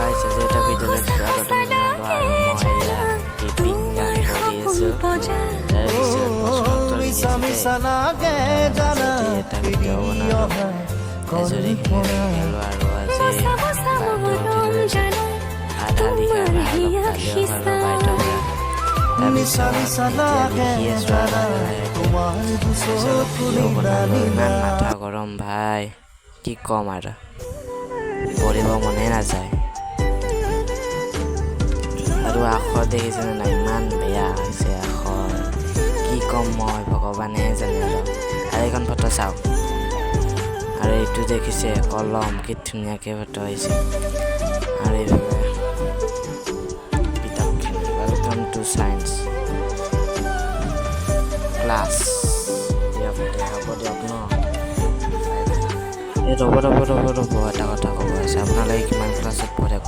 গাইছ আজি এটা ভিডিঅ'লৈ স্বাগতম জনালোঁ আৰু মই এয়া টিপিং গান কৰি আছোঁ তাৰপিছত প্ৰশ্নোত্তৰ মিছা মিছা লাগে জানা এটা ভিডিঅ' বনালোঁ এজনীখিনি শিকিলোঁ আৰু আজি আধা লিখা বা অলপ কালিও হ'লো আৰু আখৰ দেখিছেনে নাই, ইমান বেয়া হৈছে আখৰ কি ক'ম মই ভগৱানে জানে আৰু। এইখন ফটো চাওক। আৰু এইটো দেখিছে, কলম, কি ধুনীয়াকৈ ফটো আহিছে। আৰু এইফালে কিতাপখিনি ৱেলকাম টু ছায়েন্স ক্লাছ দিয়ক দিয়ক ন? ৰ'ব ৰ'ব ৰ'ব ৰ'ব, এটা কথা ক'ব আছে। আপোনালোকে কিমান ক্লাছত পঢ়ে